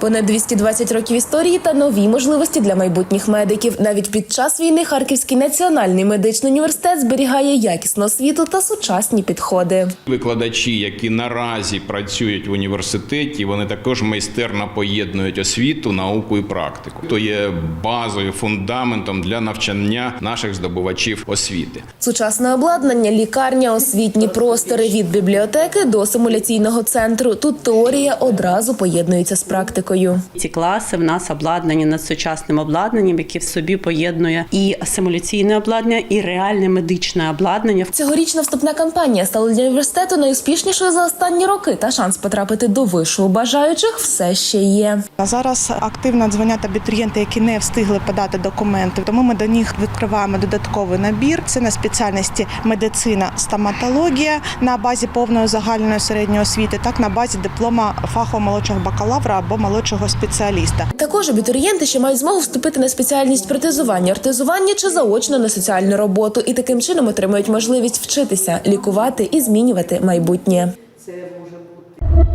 Понад 220 років історії та нові можливості для майбутніх медиків. Навіть під час війни Харківський національний медичний університет зберігає якісну освіту та сучасні підходи. Викладачі, які наразі працюють в університеті, вони також майстерно поєднують освіту, науку і практику. То є базою, фундаментом для навчання наших здобувачів освіти. Сучасне обладнання, лікарня, освітні простори від бібліотеки до симуляційного центру. Тут теорія одразу поєднується з практикою. Ці класи в нас обладнані над сучасним обладнанням, яке в собі поєднує і симуляційне обладнання, і реальне медичне обладнання. Цьогорічна вступна кампанія стала для університету найуспішнішою за останні роки. Та шанс потрапити до вишу бажаючих все ще є. А зараз активно дзвонять абітурієнти, які не встигли подати документи. Тому ми до них відкриваємо додатковий набір. Це на спеціальності медицина, стоматологія на базі повної загальної середньої освіти, так на базі диплома фахового молодшого бакалавра або молодшого спеціаліста. Також абітурієнти ще мають змогу вступити на спеціальність протезування, ортезування чи заочно на соціальну роботу, і таким чином отримують можливість вчитися, лікувати і змінювати майбутнє. Це може бути